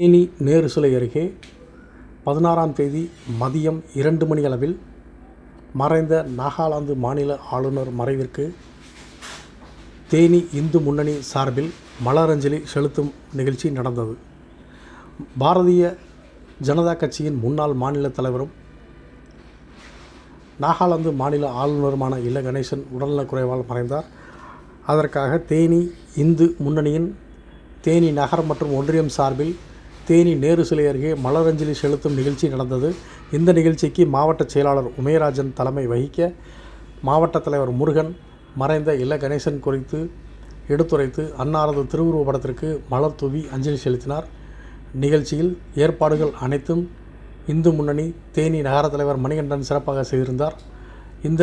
தேனி நேரு சிலை அருகே பதினாறாம் தேதி மதியம் இரண்டு மணி அளவில் மறைந்த நாகாலாந்து மாநில ஆளுநர் மறைவிற்கு தேனி இந்து முன்னணி சார்பில் மலரஞ்சலி செலுத்தும் நிகழ்ச்சி நடந்தது. பாரதிய ஜனதா கட்சியின் முன்னாள் மாநில தலைவரும் நாகாலாந்து மாநில ஆளுநருமான இல கணேசன் உடல்நலக்குறைவால் மறைந்தார். அதற்காக தேனி இந்து முன்னணியின் தேனி நகர் மற்றும் ஒன்றியம் சார்பில் தேனி நேரு சிலை அருகே மலரஞ்சலி செலுத்தும் நிகழ்ச்சி நடந்தது. இந்த நிகழ்ச்சிக்கு மாவட்ட செயலாளர் உமையராஜன் தலைமை வகிக்க மாவட்ட தலைவர் முருகன் மறைந்த இல கணேசன் குறித்து எடுத்துரைத்து அன்னாரது திருவுருவ படத்திற்கு மலர் தூவி அஞ்சலி செலுத்தினார். நிகழ்ச்சியில் ஏற்பாடுகள் அனைத்தும் இந்து முன்னணி தேனி நகர தலைவர் மணிகண்டன் சிறப்பாக செய்திருந்தார். இந்த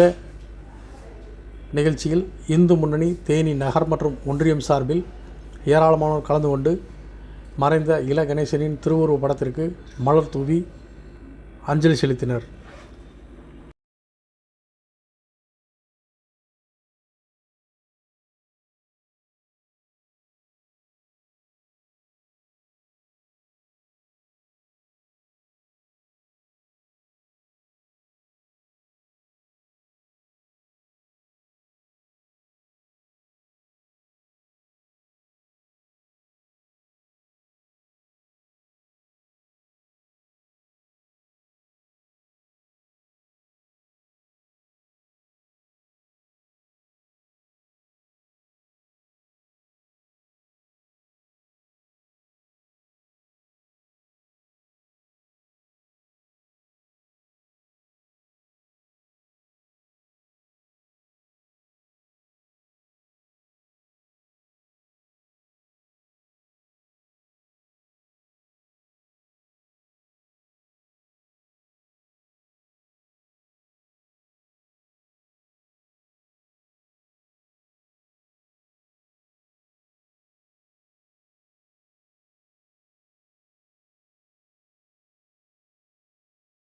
நிகழ்ச்சியில் இந்து முன்னணி தேனி நகர் மற்றும் ஒன்றியம் சார்பில் ஏராளமானோர் கலந்து கொண்டு மறைந்த இல கணேசனின் திருவுருவ படத்திற்கு மலர் தூவி அஞ்சலி செலுத்தினர்.